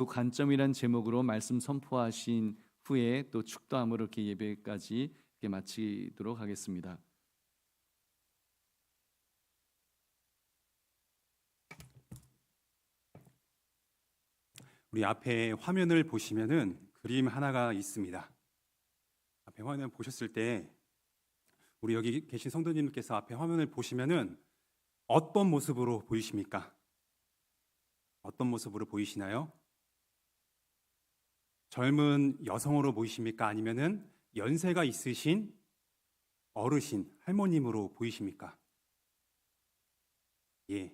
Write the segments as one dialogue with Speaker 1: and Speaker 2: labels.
Speaker 1: 그 관점이란 제목으로 말씀 선포하신 후에 또 축도함으로 이렇게 예배까지 이렇게 마치도록 하겠습니다.
Speaker 2: 우리 앞에 화면을 보시면은 그림 하나가 있습니다. 앞에 화면 보셨을 때 우리 여기 계신 성도님께서 앞에 화면을 보시면은 어떤 모습으로 보이십니까? 어떤 모습으로 보이시나요? 젊은 여성으로 보이십니까? 아니면은 연세가 있으신 어르신, 할머님으로 보이십니까? 예.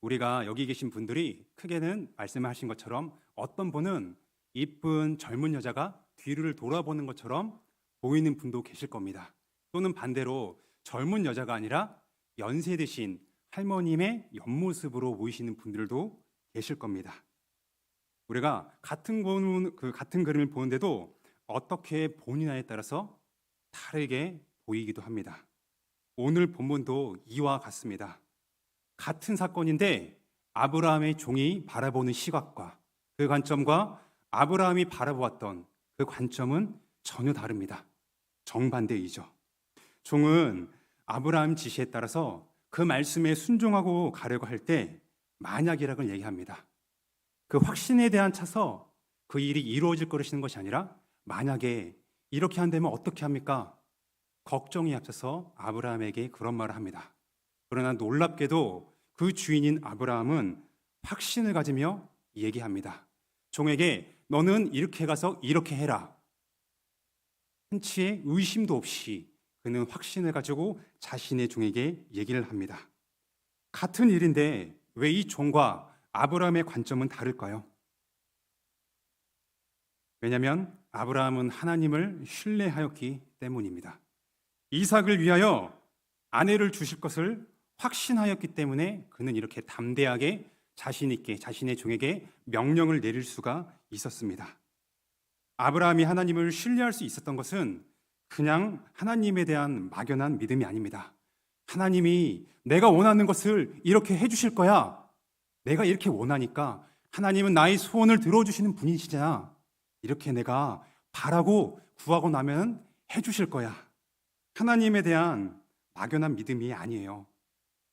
Speaker 2: 우리가 여기 계신 분들이 크게는 말씀하신 것처럼 어떤 분은 이쁜 젊은 여자가 뒤를 돌아보는 것처럼 보이는 분도 계실 겁니다. 또는 반대로 젊은 여자가 아니라 연세 드신 할머님의 옆모습으로 보이시는 분들도 계실 겁니다. 우리가 같은 본, 그 같은 그림을 보는데도 어떻게 본이냐에 따라서 다르게 보이기도 합니다. 오늘 본문도 이와 같습니다. 같은 사건인데 아브라함의 종이 바라보는 시각과 그 관점과 아브라함이 바라보았던 그 관점은 전혀 다릅니다. 정반대이죠. 종은 아브라함 지시에 따라서 그 말씀에 순종하고 가려고 할 때 만약이라고 얘기합니다. 그 확신에 대한 차서 그 일이 이루어질 것이는 것이 아니라 만약에 이렇게 한다면 어떻게 합니까? 걱정이 앞서서 아브라함에게 그런 말을 합니다. 그러나 놀랍게도 그 주인인 아브라함은 확신을 가지며 얘기합니다. 종에게 너는 이렇게 가서 이렇게 해라. 한치의 의심도 없이 그는 확신을 가지고 자신의 종에게 얘기를 합니다. 같은 일인데 왜 이 종과 아브라함의 관점은 다를까요? 왜냐하면 아브라함은 하나님을 신뢰하였기 때문입니다. 이삭을 위하여 아내를 주실 것을 확신하였기 때문에 그는 이렇게 담대하게 자신 있게 자신의 종에게 명령을 내릴 수가 있었습니다. 아브라함이 하나님을 신뢰할 수 있었던 것은 그냥 하나님에 대한 막연한 믿음이 아닙니다. 하나님이 내가 원하는 것을 이렇게 해주실 거야. 내가 이렇게 원하니까 하나님은 나의 소원을 들어주시는 분이시잖아. 이렇게 내가 바라고 구하고 나면 해주실 거야. 하나님에 대한 막연한 믿음이 아니에요.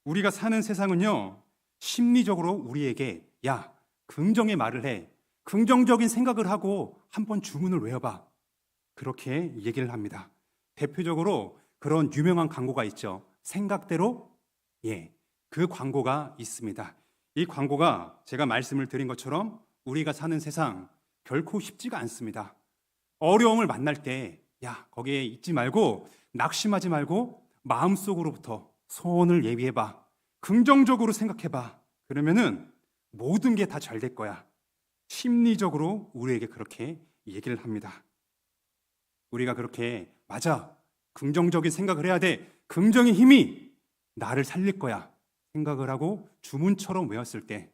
Speaker 2: 우리가 사는 세상은요, 심리적으로 우리에게, 야, 긍정의 말을 해. 긍정적인 생각을 하고 한번 주문을 외워봐. 그렇게 얘기를 합니다. 대표적으로 그런 유명한 광고가 있죠. 생각대로, 예, 그 광고가 있습니다. 이 광고가 제가 말씀을 드린 것처럼 우리가 사는 세상 결코 쉽지가 않습니다. 어려움을 만날 때, 야, 거기에 있지 말고, 낙심하지 말고, 마음속으로부터 소원을 예비해봐. 긍정적으로 생각해봐. 그러면은 모든 게 다 잘 될 거야. 심리적으로 우리에게 그렇게 얘기를 합니다. 우리가 그렇게, 맞아. 긍정적인 생각을 해야 돼. 긍정의 힘이 나를 살릴 거야. 생각을 하고 주문처럼 외웠을 때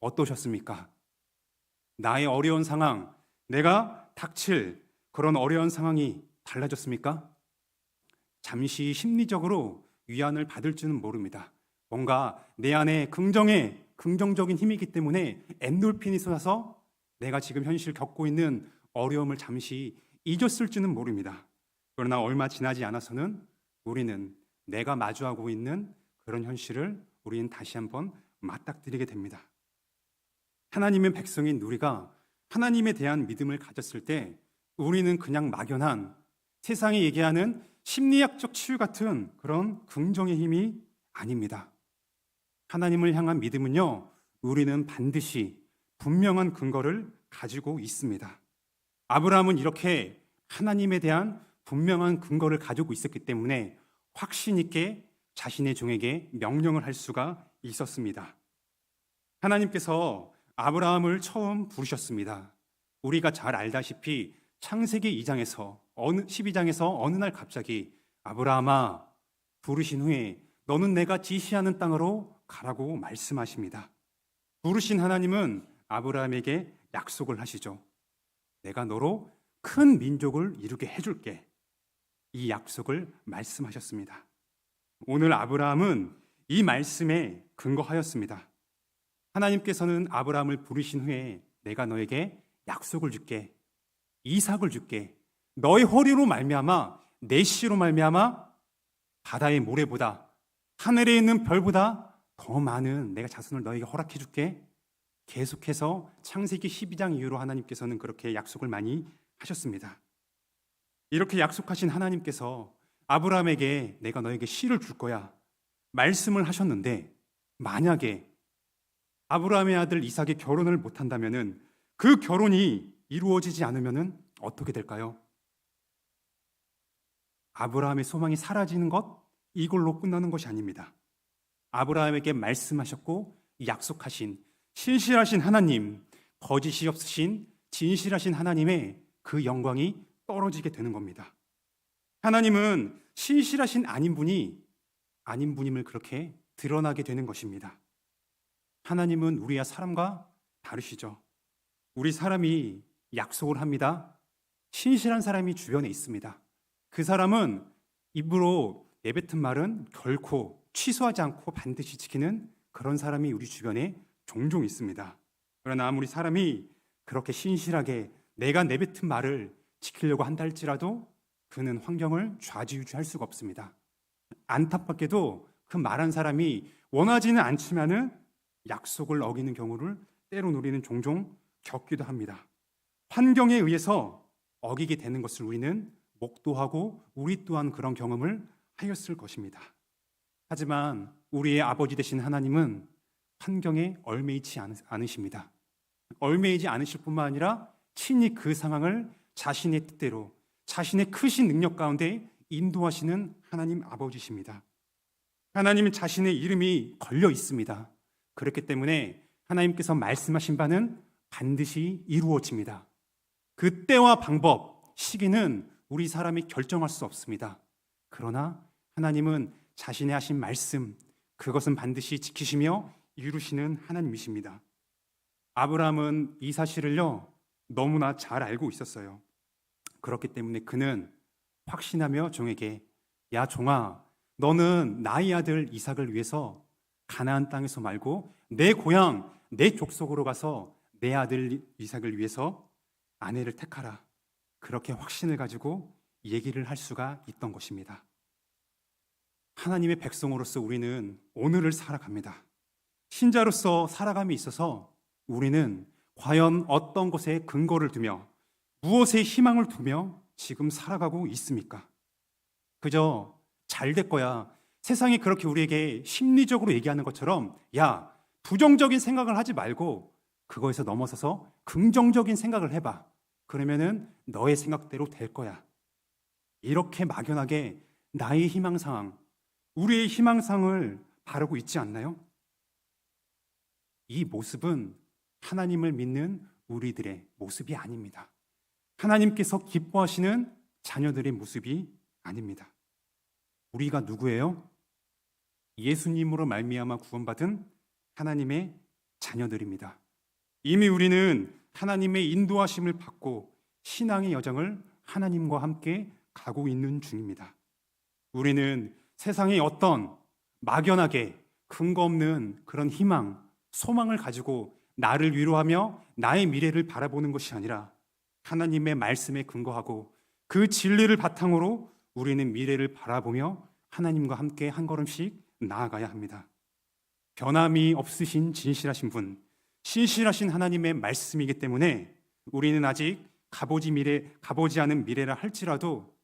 Speaker 2: 어떠셨습니까? 나의 어려운 상황, 내가 닥칠 그런 어려운 상황이 달라졌습니까? 잠시 심리적으로 위안을 받을 줄은 모릅니다. 뭔가 내 안에 긍정의 긍정적인 힘이기 때문에 엔돌핀이 쏟아서 내가 지금 현실 겪고 있는 어려움을 잠시 잊었을지는 모릅니다. 그러나 얼마 지나지 않아서는 우리는 내가 마주하고 있는 그런 현실을 우리는 다시 한번 맞닥뜨리게 됩니다. 하나님의 백성인 우리가 하나님에 대한 믿음을 가졌을 때 우리는 그냥 막연한 세상이 얘기하는 심리학적 치유 같은 그런 긍정의 힘이 아닙니다. 하나님을 향한 믿음은요, 우리는 반드시 분명한 근거를 가지고 있습니다. 아브라함은 이렇게 하나님에 대한 분명한 근거를 가지고 있었기 때문에 확신 있게 자신의 종에게 명령을 할 수가 있었습니다. 하나님께서 아브라함을 처음 부르셨습니다. 우리가 잘 알다시피 창세기 2장에서 어느 12장에서 어느 날 갑자기 아브라함아 부르신 후에 너는 내가 지시하는 땅으로 가라고 말씀하십니다. 부르신 하나님은 아브라함에게 약속을 하시죠. 내가 너로 큰 민족을 이루게 해줄게. 이 약속을 말씀하셨습니다. 오늘 아브라함은 이 말씀에 근거하였습니다. 하나님께서는 아브라함을 부르신 후에 내가 너에게 약속을 줄게. 이삭을 줄게. 너의 허리로 말미암아 내 씨로 말미암아 바다의 모래보다 하늘에 있는 별보다 더 많은 내가 자손을 너에게 허락해 줄게. 계속해서 창세기 12장 이후로 하나님께서는 그렇게 약속을 많이 하셨습니다. 이렇게 약속하신 하나님께서 아브라함에게 내가 너에게 씨를 줄 거야. 말씀을 하셨는데 만약에 아브라함의 아들 이삭이 결혼을 못 한다면은 그 결혼이 이루어지지 않으면은 어떻게 될까요? 아브라함의 소망이 사라지는 것 이걸로 끝나는 것이 아닙니다. 아브라함에게 말씀하셨고 약속하신 신실하신 하나님, 거짓이 없으신 진실하신 하나님의 그 영광이 떨어지게 되는 겁니다. 하나님은 신실하신 아닌 분이 아닌 분임을 그렇게 드러나게 되는 것입니다. 하나님은 우리와 사람과 다르시죠. 우리 사람이 약속을 합니다. 신실한 사람이 주변에 있습니다. 그 사람은 입으로 내뱉은 말은 결코 취소하지 않고 반드시 지키는 그런 사람이 우리 주변에 종종 있습니다. 그러나 아무리 사람이 그렇게 신실하게 내가 내뱉은 말을 지키려고 한다 할지라도 그는 환경을 좌지우지할 수가 없습니다. 안타깝게도 그 말한 사람이 원하지는 않지만은 약속을 어기는 경우를 때로 우리는 종종 겪기도 합니다. 환경에 의해서 어기게 되는 것을 우리는 목도하고 우리 또한 그런 경험을 하였을 것입니다. 하지만 우리의 아버지 되신 하나님은 환경에 얼매이지 않- 않으십니다. 얼매이지 않으실 뿐만 아니라 친히 그 상황을 자신의 뜻대로 자신의 크신 능력 가운데 인도하시는 하나님 아버지십니다. 하나님은 자신의 이름이 걸려 있습니다. 그렇기 때문에 하나님께서 말씀하신 바는 반드시 이루어집니다. 그 때와 방법, 시기는 우리 사람이 결정할 수 없습니다. 그러나 하나님은 자신의 하신 말씀, 그것은 반드시 지키시며 이루시는 하나님이십니다. 아브라함은 이 사실을요, 너무나 잘 알고 있었어요. 그렇기 때문에 그는 확신하며 종에게, 야, 종아, 너는 나의 아들 이삭을 위해서 가나안 땅에서 말고 내 고향, 내 족속으로 가서 내 아들 이삭을 위해서 아내를 택하라. 그렇게 확신을 가지고 얘기를 할 수가 있던 것입니다. 하나님의 백성으로서 우리는 오늘을 살아갑니다. 신자로서 살아감에 있어서 우리는 과연 어떤 것에 근거를 두며 무엇에 희망을 두며 지금 살아가고 있습니까? 그저 잘 될 거야. 세상이 그렇게 우리에게 심리적으로 얘기하는 것처럼 야, 부정적인 생각을 하지 말고 그거에서 넘어서서 긍정적인 생각을 해봐. 그러면은 너의 생각대로 될 거야. 이렇게 막연하게 나의 희망상황, 우리의 희망상을 바르고 있지 않나요? 이 모습은 하나님을 믿는 우리들의 모습이 아닙니다. 하나님께서 기뻐하시는 자녀들의 모습이 아닙니다. 우리가 누구예요? 예수님으로 말미암아 구원받은 하나님의 자녀들입니다. 이미 우리는 하나님의 인도하심을 받고 신앙의 여정을 하나님과 함께 가고 있는 중입니다. 우리는 세상의 어떤 막연하게 근거 없는 그런 희망, 소망을 가지고 나를 위로하며 나의 미래를 바라보는 것이 아니라 하나님의 말씀에 근거하고 그 진리를 바탕으로 우리는 미래를 바라보며 하나님과 함께 한 걸음씩 나아가야 합니다. 변함이 없으신 진실하신 분, 신실하신 하나님의 말씀이기 때문에 우리는 아직 가보지 미래, 가보지 않은 미래라 할지라도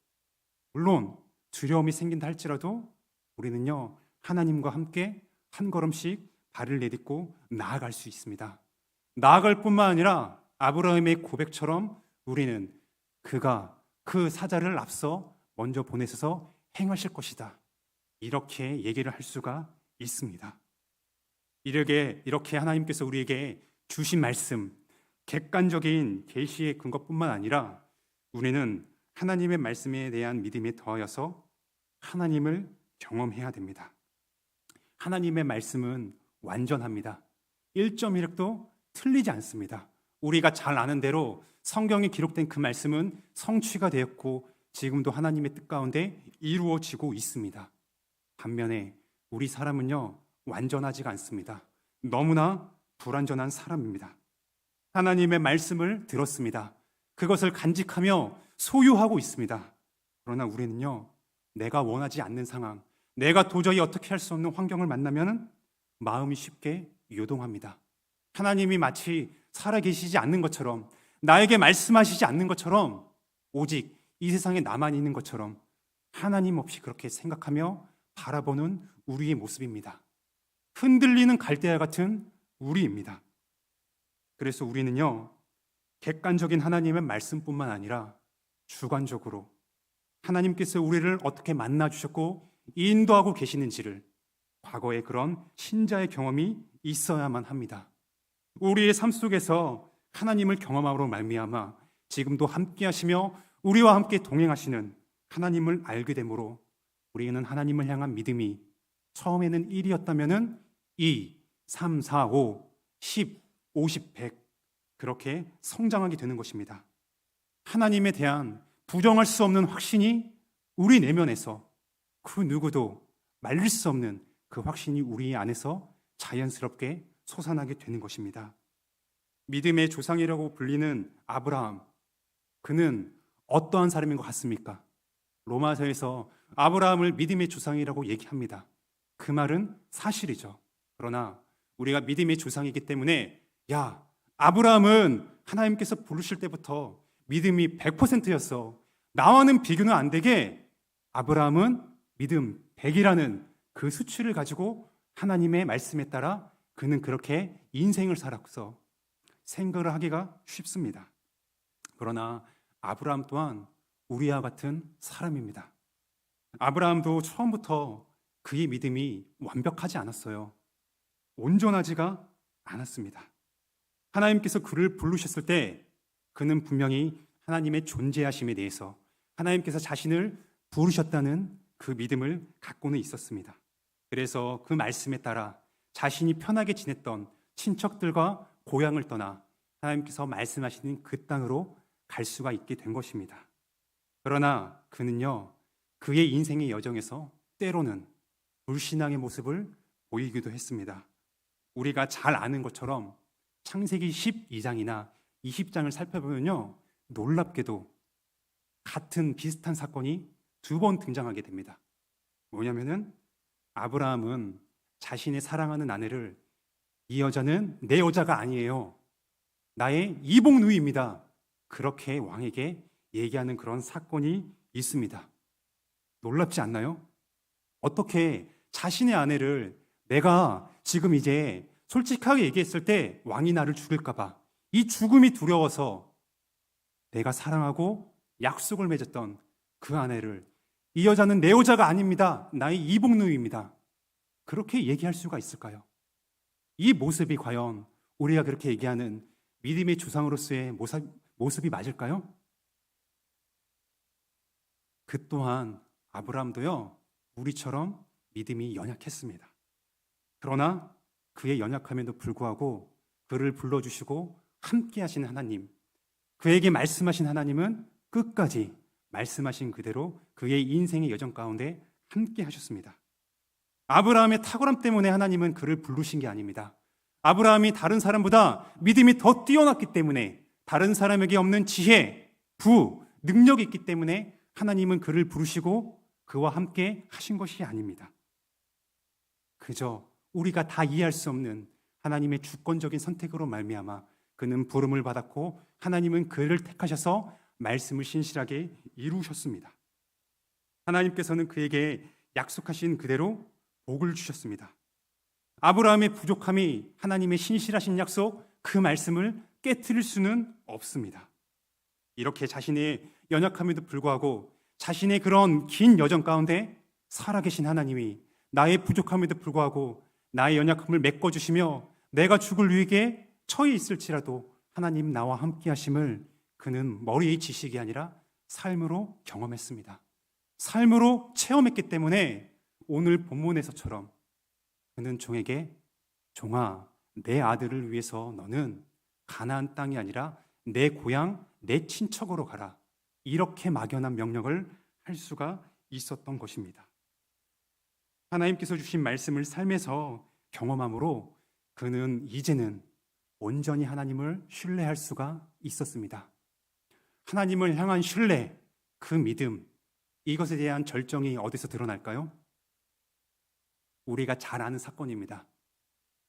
Speaker 2: 물론 두려움이 생긴다 할지라도 우리는요 하나님과 함께 한 걸음씩 발을 내딛고 나아갈 수 있습니다. 나아갈 뿐만 아니라 아브라함의 고백처럼 우리는 그가 그 사자를 앞서 먼저 보내셔서 행하실 것이다. 이렇게 얘기를 할 수가 있습니다. 이렇게 이렇게 하나님께서 우리에게 주신 말씀, 객관적인 계시의 근거뿐만 아니라 우리는 하나님의 말씀에 대한 믿음에 더하여서 하나님을 경험해야 됩니다. 하나님의 말씀은 완전합니다. 1.1획도 틀리지 않습니다. 우리가 잘 아는 대로 성경에 기록된 그 말씀은 성취가 되었고 지금도 하나님의 뜻 가운데 이루어지고 있습니다. 반면에 우리 사람은요 완전하지가 않습니다. 너무나 불완전한 사람입니다. 하나님의 말씀을 들었습니다. 그것을 간직하며 소유하고 있습니다. 그러나 우리는요, 내가 원하지 않는 상황, 내가 도저히 어떻게 할 수 없는 환경을 만나면 마음이 쉽게 요동합니다. 하나님이 마치 살아 계시지 않는 것처럼, 나에게 말씀하시지 않는 것처럼, 오직 이 세상에 나만 있는 것처럼 하나님 없이 그렇게 생각하며 바라보는 우리의 모습입니다. 흔들리는 갈대와 같은 우리입니다. 그래서 우리는요, 객관적인 하나님의 말씀뿐만 아니라 주관적으로 하나님께서 우리를 어떻게 만나 주셨고 인도하고 계시는지를 과거의 그런 신자의 경험이 있어야만 합니다. 우리의 삶 속에서 하나님을 경험함으로 말미암아 지금도 함께 하시며 우리와 함께 동행하시는 하나님을 알게 되므로 우리는 하나님을 향한 믿음이 처음에는 1이었다면은 2, 3, 4, 5, 10, 50, 100 그렇게 성장하게 되는 것입니다. 하나님에 대한 부정할 수 없는 확신이 우리 내면에서 그 누구도 말릴 수 없는 그 확신이 우리 안에서 자연스럽게 솟아나게 되는 것입니다. 믿음의 조상이라고 불리는 아브라함, 그는 어떠한 사람인 것 같습니까? 로마서에서 아브라함을 믿음의 조상이라고 얘기합니다. 그 말은 사실이죠. 그러나 우리가 믿음의 조상이기 때문에 야, 아브라함은 하나님께서 부르실 때부터 믿음이 100%였어. 나와는 비교는 안 되게 아브라함은 믿음 100이라는 그 수치를 가지고 하나님의 말씀에 따라 그는 그렇게 인생을 살았어. 생각을 하기가 쉽습니다. 그러나 아브라함 또한 우리와 같은 사람입니다. 아브라함도 처음부터 그의 믿음이 완벽하지 않았어요. 온전하지가 않았습니다. 하나님께서 그를 부르셨을 때 그는 분명히 하나님의 존재하심에 대해서 하나님께서 자신을 부르셨다는 그 믿음을 갖고는 있었습니다. 그래서 그 말씀에 따라 자신이 편하게 지냈던 친척들과 고향을 떠나 하나님께서 말씀하시는 그 땅으로 갈 수가 있게 된 것입니다. 그러나 그는요, 그의 인생의 여정에서 때로는 불신앙의 모습을 보이기도 했습니다. 우리가 잘 아는 것처럼 창세기 12장이나 20장을 살펴보면요, 놀랍게도 같은 비슷한 사건이 두 번 등장하게 됩니다. 뭐냐면은 아브라함은 자신의 사랑하는 아내를 이 여자는 내 여자가 아니에요. 나의 이복 누이입니다. 그렇게 왕에게 얘기하는 그런 사건이 있습니다. 놀랍지 않나요? 어떻게 자신의 아내를 내가 지금 이제 솔직하게 얘기했을 때 왕이 나를 죽일까봐 이 죽음이 두려워서 내가 사랑하고 약속을 맺었던 그 아내를 이 여자는 내 여자가 아닙니다. 나의 이복누이입니다. 그렇게 얘기할 수가 있을까요? 이 모습이 과연 우리가 그렇게 얘기하는 믿음의 조상으로서의 모습, 모습이 맞을까요? 그 또한 아브라함도요, 우리처럼 믿음이 연약했습니다. 그러나 그의 연약함에도 불구하고 그를 불러주시고 함께 하시는 하나님, 그에게 말씀하신 하나님은 끝까지 말씀하신 그대로 그의 인생의 여정 가운데 함께 하셨습니다. 아브라함의 탁월함 때문에 하나님은 그를 부르신 게 아닙니다. 아브라함이 다른 사람보다 믿음이 더 뛰어났기 때문에 다른 사람에게 없는 지혜, 부, 능력이 있기 때문에 하나님은 그를 부르시고 그와 함께 하신 것이 아닙니다. 그저 우리가 다 이해할 수 없는 하나님의 주권적인 선택으로 말미암아 그는 부름을 받았고 하나님은 그를 택하셔서 말씀을 신실하게 이루셨습니다. 하나님께서는 그에게 약속하신 그대로 복을 주셨습니다. 아브라함의 부족함이 하나님의 신실하신 약속 그 말씀을 깨뜨릴 수는 없습니다. 이렇게 자신의 연약함에도 불구하고 자신의 그런 긴 여정 가운데 살아계신 하나님이 나의 부족함에도 불구하고 나의 연약함을 메꿔주시며 내가 죽을 위기에 처해 있을지라도 하나님 나와 함께 하심을 그는 머리의 지식이 아니라 삶으로 경험했습니다. 삶으로 체험했기 때문에 오늘 본문에서처럼 그는 종에게 종아 내 아들을 위해서 너는 가나안 땅이 아니라 내 고향 내 친척으로 가라 이렇게 막연한 명령을 할 수가 있었던 것입니다. 하나님께서 주신 말씀을 삶에서 경험함으로 그는 이제는 온전히 하나님을 신뢰할 수가 있었습니다. 하나님을 향한 신뢰, 그 믿음, 이것에 대한 절정이 어디서 드러날까요? 우리가 잘 아는 사건입니다.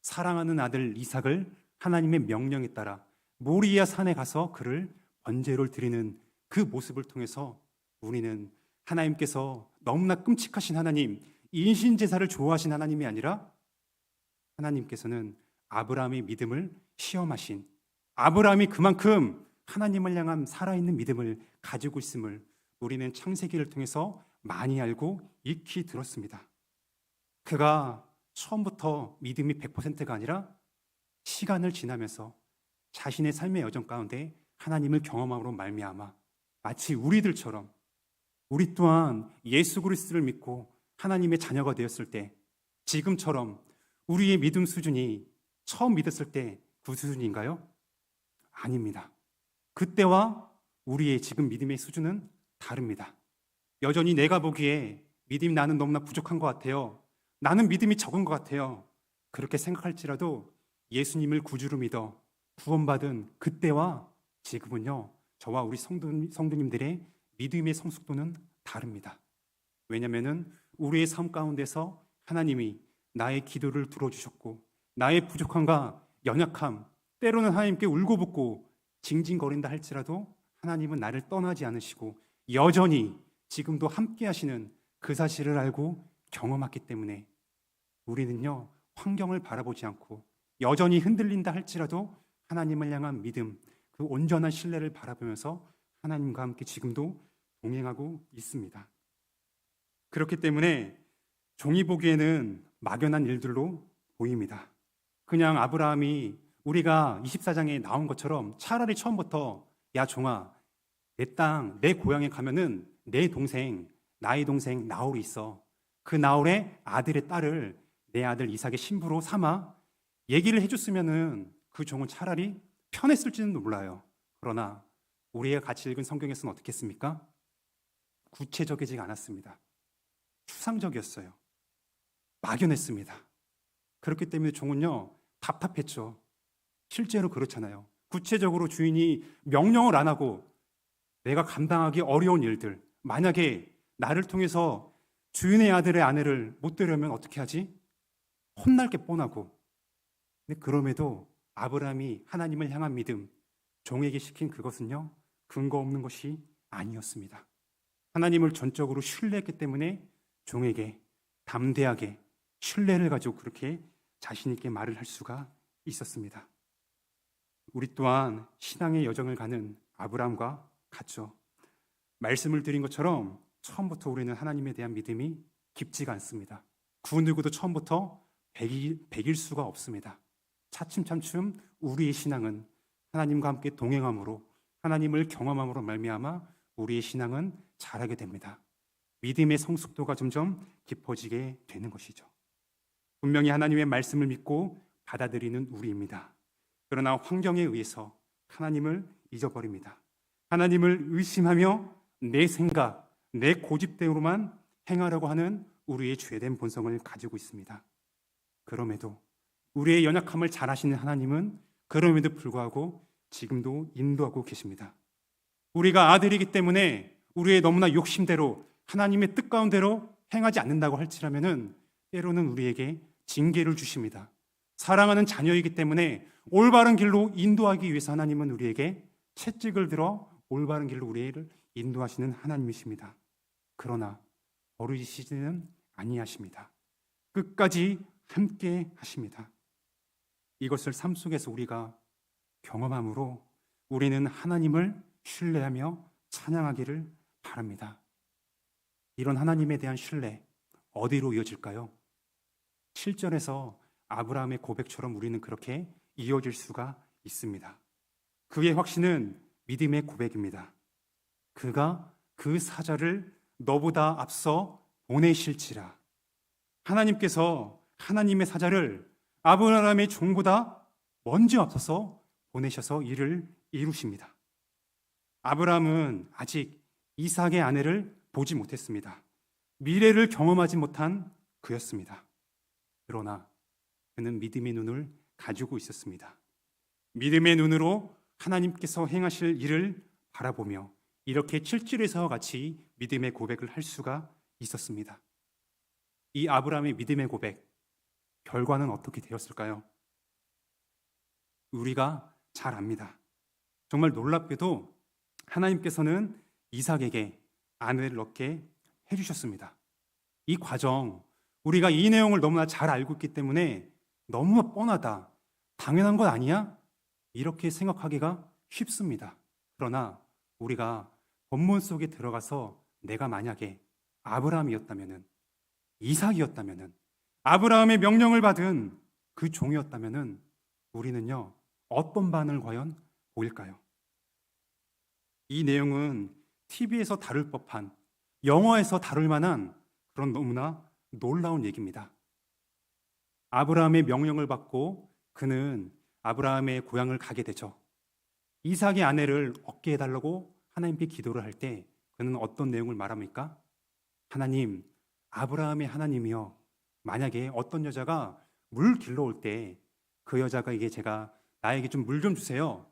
Speaker 2: 사랑하는 아들 이삭을 하나님의 명령에 따라 모리아 산에 가서 그를 번제로 드리는 그 모습을 통해서 우리는 하나님께서 너무나 끔찍하신 하나님, 인신 제사를 좋아하신 하나님이 아니라 하나님께서는 아브라함의 믿음을 시험하신 아브라함이 그만큼 하나님을 향한 살아있는 믿음을 가지고 있음을 우리는 창세기를 통해서 많이 알고 익히 들었습니다. 그가 처음부터 믿음이 100%가 아니라 시간을 지나면서 자신의 삶의 여정 가운데 하나님을 경험함으로 말미암아 마치 우리들처럼 우리 또한 예수 그리스도를 믿고 하나님의 자녀가 되었을 때 지금처럼 우리의 믿음 수준이 처음 믿었을 때 그 수준인가요? 아닙니다. 그때와 우리의 지금 믿음의 수준은 다릅니다. 여전히 내가 보기에 믿음이 나는 너무나 부족한 것 같아요. 나는 믿음이 적은 것 같아요. 그렇게 생각할지라도 예수님을 구주로 믿어 구원받은 그때와 지금은요, 저와 우리 성도, 성도님들의 믿음의 성숙도는 다릅니다. 왜냐하면 우리의 삶 가운데서 하나님이 나의 기도를 들어주셨고, 나의 부족함과 연약함, 때로는 하나님께 울고 붓고 징징거린다 할지라도 하나님은 나를 떠나지 않으시고 여전히 지금도 함께 하시는 그 사실을 알고 경험했기 때문에 우리는요, 환경을 바라보지 않고 여전히 흔들린다 할지라도 하나님을 향한 믿음, 그 온전한 신뢰를 바라보면서 하나님과 함께 지금도 동행하고 있습니다. 그렇기 때문에 종이 보기에는 막연한 일들로 보입니다. 그냥 아브라함이 우리가 24장에 나온 것처럼 차라리 처음부터 야 종아 내 땅, 내 고향에 가면은 내 동생, 나의 동생 나홀이 있어. 그 나홀의 아들의 딸을 내 아들 이삭의 신부로 삼아 얘기를 해줬으면은 그 종은 차라리 편했을지는 몰라요. 그러나 우리가 같이 읽은 성경에서는 어떻겠습니까? 구체적이지 않았습니다. 추상적이었어요. 막연했습니다. 그렇기 때문에 종은요, 답답했죠. 실제로 그렇잖아요. 구체적으로 주인이 명령을 안 하고 내가 감당하기 어려운 일들, 만약에 나를 통해서 주인의 아들의 아내를 못 되려면 어떻게 하지? 혼날 게 뻔하고. 근데 그럼에도 아브라함이 하나님을 향한 믿음, 종에게 시킨 그것은요, 근거 없는 것이 아니었습니다. 하나님을 전적으로 신뢰했기 때문에 종에게 담대하게 신뢰를 가지고 그렇게 자신 있게 말을 할 수가 있었습니다. 우리 또한 신앙의 여정을 가는 아브라함과 같죠. 말씀을 드린 것처럼 처음부터 우리는 하나님에 대한 믿음이 깊지가 않습니다. 구 누구도 처음부터 백일, 백일 수가 없습니다. 차츰차츰 우리의 신앙은 하나님과 함께 동행함으로 하나님을 경험함으로 말미암아 우리의 신앙은 자라게 됩니다. 믿음의 성숙도가 점점 깊어지게 되는 것이죠. 분명히 하나님의 말씀을 믿고 받아들이는 우리입니다. 그러나 환경에 의해서 하나님을 잊어버립니다. 하나님을 의심하며 내 생각, 내 고집대로만 행하려고 하는 우리의 죄된 본성을 가지고 있습니다. 그럼에도 우리의 연약함을 잘 아시는 하나님은 그럼에도 불구하고 지금도 인도하고 계십니다. 우리가 아들이기 때문에 우리의 너무나 욕심대로 하나님의 뜻 가운데로 행하지 않는다고 할지라면은 때로는 우리에게 징계를 주십니다. 사랑하는 자녀이기 때문에 올바른 길로 인도하기 위해서 하나님은 우리에게 채찍을 들어 올바른 길로 우리를 인도하시는 하나님이십니다. 그러나 버리시지는 아니하십니다. 끝까지 함께 하십니다. 이것을 삶 속에서 우리가 경험함으로 우리는 하나님을 신뢰하며 찬양하기를 바랍니다. 이런 하나님에 대한 신뢰 어디로 이어질까요? 7절에서 아브라함의 고백처럼 우리는 그렇게 이어질 수가 있습니다. 그의 확신은 믿음의 고백입니다. 그가 그 사자를 너보다 앞서 보내실지라. 하나님께서 하나님의 사자를 아브라함의 종보다 먼저 앞서서 보내셔서 이를 이루십니다. 아브라함은 아직 이삭의 아내를 보지 못했습니다. 미래를 경험하지 못한 그였습니다. 그러나 그는 믿음의 눈을 가지고 있었습니다. 믿음의 눈으로 하나님께서 행하실 일을 바라보며 이렇게 7절에서 같이 믿음의 고백을 할 수가 있었습니다. 이 아브라함의 믿음의 고백, 결과는 어떻게 되었을까요? 우리가 잘 압니다. 정말 놀랍게도 하나님께서는 이삭에게 아내를 얻게 해주셨습니다. 이 과정, 우리가 이 내용을 너무나 잘 알고 있기 때문에 너무 뻔하다, 당연한 것 아니야? 이렇게 생각하기가 쉽습니다. 그러나 우리가 본문 속에 들어가서 내가 만약에 아브라함이었다면은 이삭이었다면은 아브라함의 명령을 받은 그 종이었다면은 우리는요 어떤 반응을 과연 보일까요? 이 내용은 TV에서 다룰 법한 영화에서 다룰 만한 그런 너무나 놀라운 얘기입니다. 아브라함의 명령을 받고 그는 아브라함의 고향을 가게 되죠. 이삭의 아내를 얻게 해달라고 하나님께 기도를 할 때 그는 어떤 내용을 말합니까? 하나님, 아브라함의 하나님이여, 만약에 어떤 여자가 물 길러올 때 그 여자가 이게 제가 나에게 좀물좀 주세요.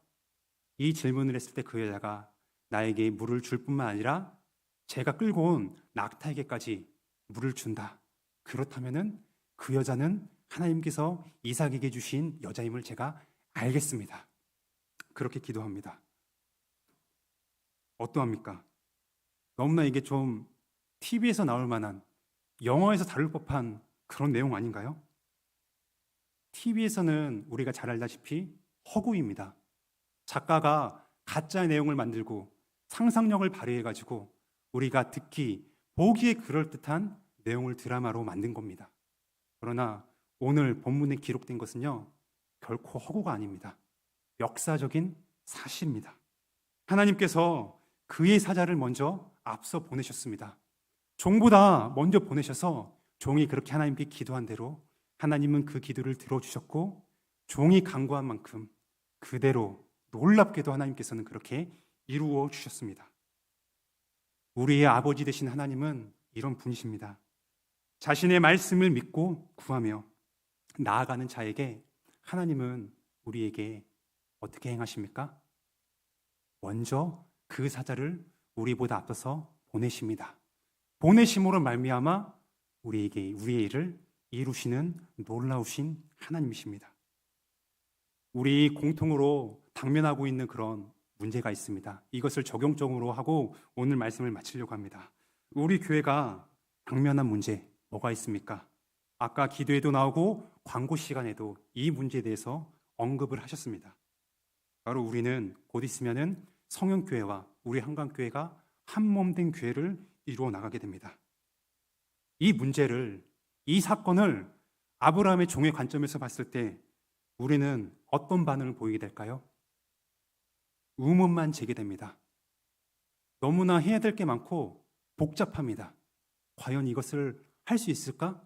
Speaker 2: 이 질문을 했을 때 그 여자가 나에게 물을 줄 뿐만 아니라 제가 끌고 온 낙타에게까지 물을 준다. 그렇다면은 그 여자는 하나님께서 이삭에게 주신 여자임을 제가 알겠습니다. 그렇게 기도합니다. 어떠합니까? 너무나 이게 좀 TV에서 나올 만한 영화에서 다룰 법한 그런 내용 아닌가요? TV에서는 우리가 잘 알다시피 허구입니다. 작가가 가짜 내용을 만들고 상상력을 발휘해가지고 우리가 듣기, 보기에 그럴듯한 내용을 드라마로 만든 겁니다. 그러나 오늘 본문에 기록된 것은요, 결코 허구가 아닙니다. 역사적인 사실입니다. 하나님께서 그의 사자를 먼저 앞서 보내셨습니다. 종보다 먼저 보내셔서 종이 그렇게 하나님께 기도한 대로 하나님은 그 기도를 들어주셨고 종이 간구한 만큼 그대로 놀랍게도 하나님께서는 그렇게 이루어 주셨습니다. 우리의 아버지 되신 하나님은 이런 분이십니다. 자신의 말씀을 믿고 구하며 나아가는 자에게 하나님은 우리에게 어떻게 행하십니까? 먼저 그 사자를 우리보다 앞서서 보내십니다. 보내심으로 말미암아 우리에게 우리의 일을 이루시는 놀라우신 하나님이십니다. 우리 공통으로 당면하고 있는 그런 문제가 있습니다. 이것을 적용적으로 하고 오늘 말씀을 마치려고 합니다. 우리 교회가 당면한 문제 뭐가 있습니까? 아까 기도에도 나오고 광고 시간에도 이 문제에 대해서 언급을 하셨습니다. 바로 우리는 곧 있으면은 성형교회와 우리 한강교회가 한 몸 된 교회를 이루어 나가게 됩니다. 이 문제를, 이 사건을 아브라함의 종의 관점에서 봤을 때 우리는 어떤 반응을 보이게 될까요? 의문만 제기됩니다. 너무나 해야 될 게 많고 복잡합니다. 과연 이것을 할 수 있을까?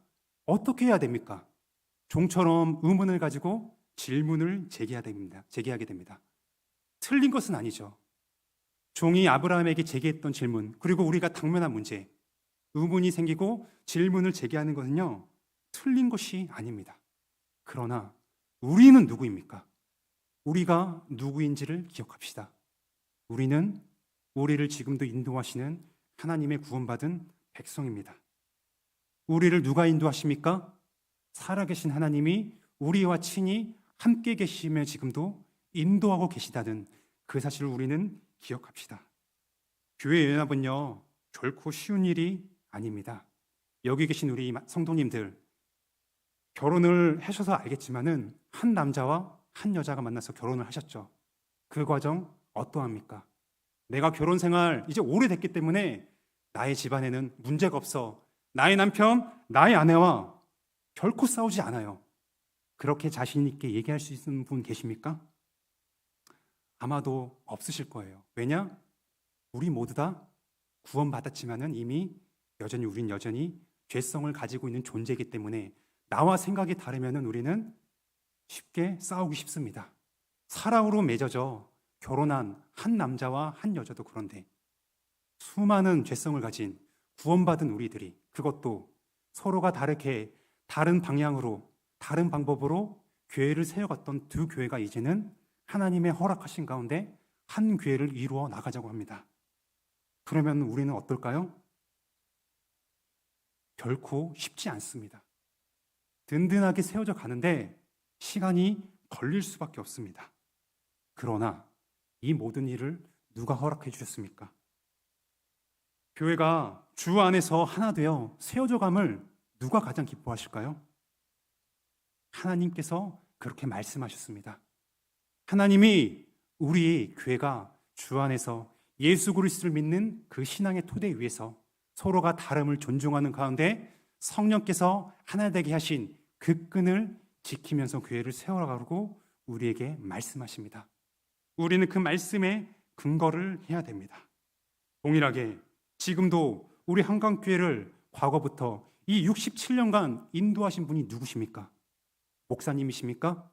Speaker 2: 어떻게 해야 됩니까? 종처럼 의문을 가지고 질문을 제기해야 됩니다. 제기하게 됩니다. 틀린 것은 아니죠. 종이 아브라함에게 제기했던 질문, 그리고 우리가 당면한 문제, 의문이 생기고 질문을 제기하는 것은요, 틀린 것이 아닙니다. 그러나 우리는 누구입니까? 우리가 누구인지를 기억합시다. 우리는 우리를 지금도 인도하시는 하나님의 구원받은 백성입니다. 우리를 누가 인도하십니까? 살아계신 하나님이 우리와 친히 함께 계시며 지금도 인도하고 계시다는 그 사실을 우리는 기억합시다. 교회 연합은요, 결코 쉬운 일이 아닙니다. 여기 계신 우리 성도님들, 결혼을 하셔서 알겠지만은 한 남자와 한 여자가 만나서 결혼을 하셨죠. 그 과정 어떠합니까? 내가 결혼 생활 이제 오래됐기 때문에 나의 집안에는 문제가 없어. 나의 남편, 나의 아내와 결코 싸우지 않아요. 그렇게 자신 있게 얘기할 수 있는 분 계십니까? 아마도 없으실 거예요. 왜냐? 우리 모두 다 구원받았지만은 이미 여전히 우린 여전히 죄성을 가지고 있는 존재이기 때문에 나와 생각이 다르면은 우리는 쉽게 싸우기 쉽습니다. 사랑으로 맺어져 결혼한 한 남자와 한 여자도 그런데 수많은 죄성을 가진 구원받은 우리들이 그것도 서로가 다르게 다른 방향으로 다른 방법으로 교회를 세워갔던 두 교회가 이제는 하나님의 허락하신 가운데 한 교회를 이루어 나가자고 합니다. 그러면 우리는 어떨까요? 결코 쉽지 않습니다. 든든하게 세워져 가는데 시간이 걸릴 수밖에 없습니다. 그러나 이 모든 일을 누가 허락해 주셨습니까? 교회가 주 안에서 하나 되어 세워져 감을 누가 가장 기뻐하실까요? 하나님께서 그렇게 말씀하셨습니다. 하나님이 우리 교회가 주 안에서 예수 그리스도를 믿는 그 신앙의 토대 위에서 서로가 다름을 존중하는 가운데 성령께서 하나 되게 하신 그 끈을 지키면서 교회를 세워가고 우리에게 말씀하십니다. 우리는 그 말씀에 근거를 해야 됩니다. 동일하게 지금도 우리 한강교회를 과거부터 이 67년간 인도하신 분이 누구십니까? 목사님이십니까?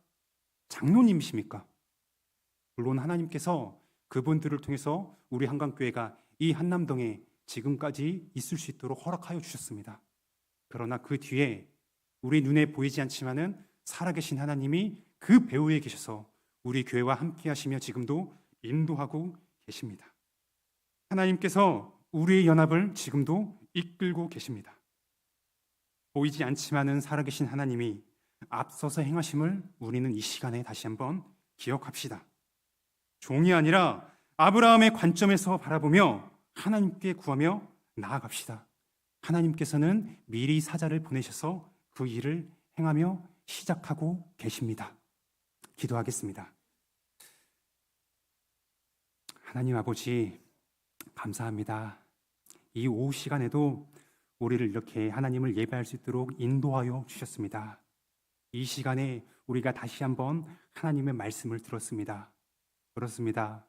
Speaker 2: 장로님이십니까? 물론 하나님께서 그분들을 통해서 우리 한강교회가 이 한남동에 지금까지 있을 수 있도록 허락하여 주셨습니다. 그러나 그 뒤에 우리 눈에 보이지 않지만은 살아계신 하나님이 그 배후에 계셔서 우리 교회와 함께 하시며 지금도 인도하고 계십니다. 하나님께서 우리의 연합을 지금도 이끌고 계십니다. 보이지 않지만은 살아계신 하나님이 앞서서 행하심을 우리는 이 시간에 다시 한번 기억합시다. 종이 아니라 아브라함의 관점에서 바라보며 하나님께 구하며 나아갑시다. 하나님께서는 미리 사자를 보내셔서 그 일을 행하며 시작하고 계십니다. 기도하겠습니다. 하나님 아버지, 감사합니다. 이 오후 시간에도 우리를 이렇게 하나님을 예배할 수 있도록 인도하여 주셨습니다. 이 시간에 우리가 다시 한번 하나님의 말씀을 들었습니다. 그렇습니다.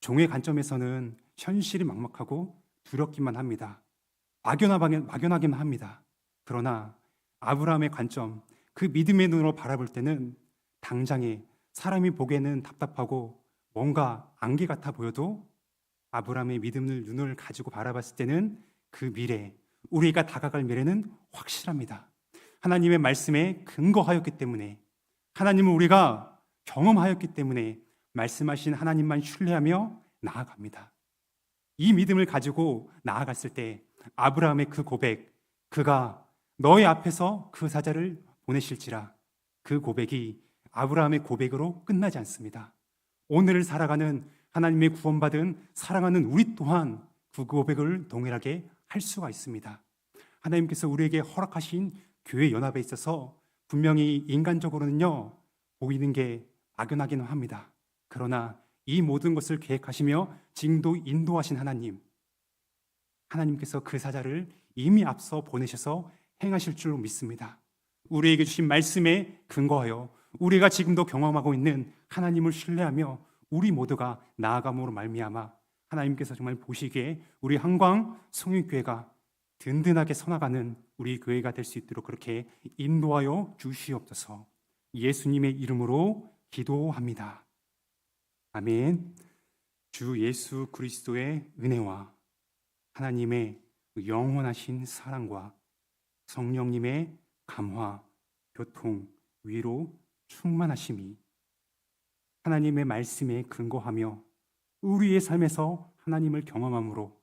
Speaker 2: 종의 관점에서는 현실이 막막하고 두렵기만 합니다. 막연하기만 합니다. 그러나 아브라함의 관점, 그 믿음의 눈으로 바라볼 때는 당장에 사람이 보기에는 답답하고 뭔가 안개 같아 보여도 아브라함의 믿음을 눈을 가지고 바라봤을 때는 그 미래, 우리가 다가갈 미래는 확실합니다. 하나님의 말씀에 근거하였기 때문에 하나님을 우리가 경험하였기 때문에 말씀하신 하나님만 신뢰하며 나아갑니다. 이 믿음을 가지고 나아갔을 때 아브라함의 그 고백, 그가 너의 앞에서 그 사자를 보내실지라 그 고백이 아브라함의 고백으로 끝나지 않습니다. 오늘을 살아가는 하나님의 구원받은 사랑하는 우리 또한 그 고백을 동일하게 할 수가 있습니다. 하나님께서 우리에게 허락하신 교회 연합에 있어서 분명히 인간적으로는요 보이는 게 막연하기는 합니다. 그러나 이 모든 것을 계획하시며 지금도 인도하신 하나님, 하나님께서 그 사자를 이미 앞서 보내셔서 행하실 줄 믿습니다. 우리에게 주신 말씀에 근거하여 우리가 지금도 경험하고 있는 하나님을 신뢰하며 우리 모두가 나아감으로 말미암아 하나님께서 정말 보시기에 우리 한광 성육교회가 든든하게 서나가는 우리 교회가 될 수 있도록 그렇게 인도하여 주시옵소서. 예수님의 이름으로 기도합니다. 아멘. 주 예수 그리스도의 은혜와 하나님의 영원하신 사랑과 성령님의 감화, 교통, 위로, 충만하심이 하나님의 말씀에 근거하며 우리의 삶에서 하나님을 경험함으로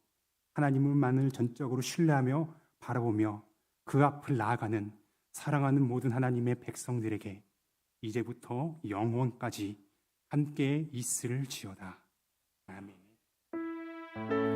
Speaker 2: 하나님만을 전적으로 신뢰하며 바라보며 그 앞을 나아가는 사랑하는 모든 하나님의 백성들에게 이제부터 영원까지 함께 있을지어다. 아멘.